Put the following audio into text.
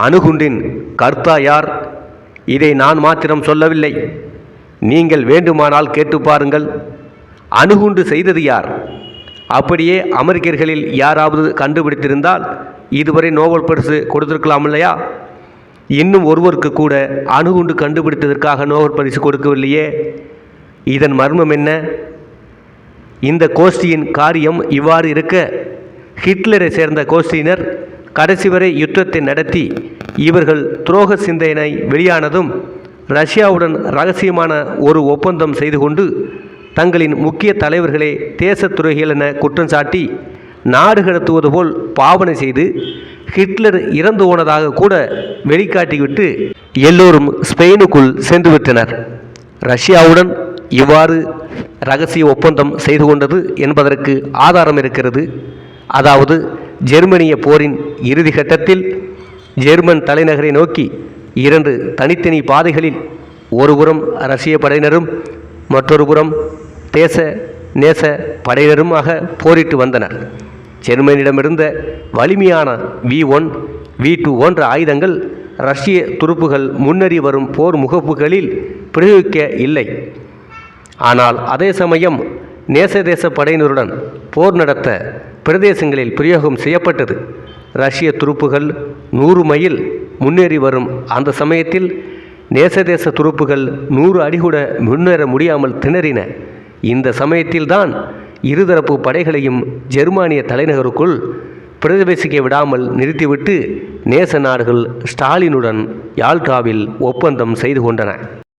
அணுகுண்டின் கர்த்தா யார்? இதை நான் மாத்திரம் சொல்லவில்லை. நீங்கள் வேண்டுமானால் கேட்டு பாருங்கள். அணுகுண்டு செய்தது யார்? அப்படியே அமெரிக்கர்களில் யாராவது கண்டுபிடித்திருந்தால் இதுவரை நோபல் பரிசு கொடுத்திருக்கலாம் இல்லையா? இன்னும் ஒருவருக்கு கூட அணுகுண்டு கண்டுபிடித்ததற்காக நோபல் பரிசு கொடுக்கவில்லையே. இதன் மர்மம் என்ன? இந்த கோஷ்டியின் காரியம் இவ்வாறு இருக்க. ஹிட்லரை சேர்ந்த கோஷ்டியினர் கடைசி வரை யுத்தத்தை நடத்தி இவர்கள் துரோக சிந்தனை வெளியானதும் ரஷ்யாவுடன் ரகசியமான ஒரு ஒப்பந்தம் செய்து கொண்டு தங்களின் முக்கிய தலைவர்களை தேசத் துரோகிகள் என குற்றம் சாட்டி நாடு கடத்துவது போல் பாவனை செய்து ஹிட்லர் இறந்து போனதாக கூட வெளிக்காட்டிவிட்டு எல்லோரும் ஸ்பெயினுக்குள் சென்றுவிட்டனர் ரஷ்யாவுடன் இவ்வாறு ரகசிய ஒப்பந்தம் செய்து கொண்டது என்பதற்கு ஆதாரம் இருக்கிறது. அதாவது ஜெர்மனிய போரின் இறுதி கட்டத்தில் ஜெர்மன் தலைநகரை நோக்கி இரண்டு தனித்தனி பாதைகளில் ஒருபுறம் ரஷ்ய படையினரும் மற்றொரு புறம் தேச நேச படையினருமாக போரிட்டு வந்தனர். ஜெர்மனியிடமிருந்த வலிமையான வி ஒன் வி டூ போன்ற ஆயுதங்கள் ரஷ்ய துருப்புகள் முன்னறி வரும் போர் முகப்புகளில் பிரயோகிக்க இல்லை. ஆனால் அதே சமயம் நேசதேச படையினருடன் போர் நடத்த பிரதேசங்களில் பிரயோகம் செய்யப்பட்டது. ரஷ்ய துருப்புகள் நூறு மைல் முன்னேறி வரும் அந்த சமயத்தில் நேசதேச துருப்புகள் நூறு அடிகூட முன்னேற முடியாமல் திணறின. இந்த சமயத்தில்தான் இருதரப்பு படைகளையும் ஜெர்மானிய தலைநகருக்குள் பிரவேசிக்க விடாமல் நிறுத்திவிட்டு நேச நாடுகள் ஸ்டாலினுடன் யால்டாவில் ஒப்பந்தம் செய்து கொண்டன.